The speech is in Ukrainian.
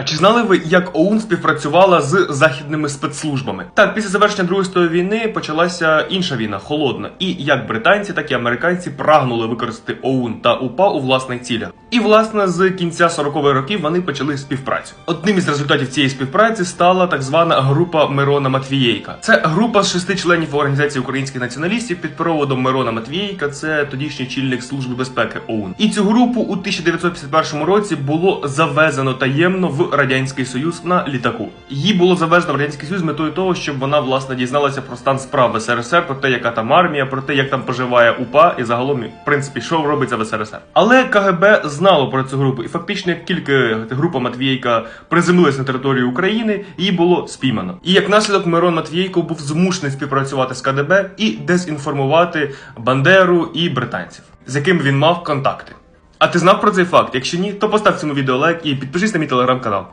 А чи знали ви, як ОУН співпрацювала з західними спецслужбами? Так, після завершення Другої світової війни почалася інша війна, холодна. І як британці, так і американці прагнули використати ОУН та УПА у власних цілях. І власне з кінця 40-х років вони почали співпрацю. Одним із результатів цієї співпраці стала так звана група Мирона Матвієйка. Це група з шести членів організації українських націоналістів під проводом Мирона Матвієйка. Це тодішній чільник служби безпеки ОУН. І цю групу у 1951 році було завезено таємно в радянський союз на літаку. Її було завезено в радянський союз з метою того, щоб вона власне дізналася про стан справ СРСР, про те, яка там армія, про те, як там поживає УПА, і загалом, в принципі, що робиться в СРСР. Але КГБ знало про цю групу, і фактично, як тільки група Матвієйка приземлилась на територію України, її було спіймано. І як наслідок Мирон Матвієйко був змушений співпрацювати з КДБ і дезінформувати Бандеру і британців, з яким він мав контакти. А ти знав про цей факт? Якщо ні, то постав цьому відео лайк і підпишись на мій телеграм-канал.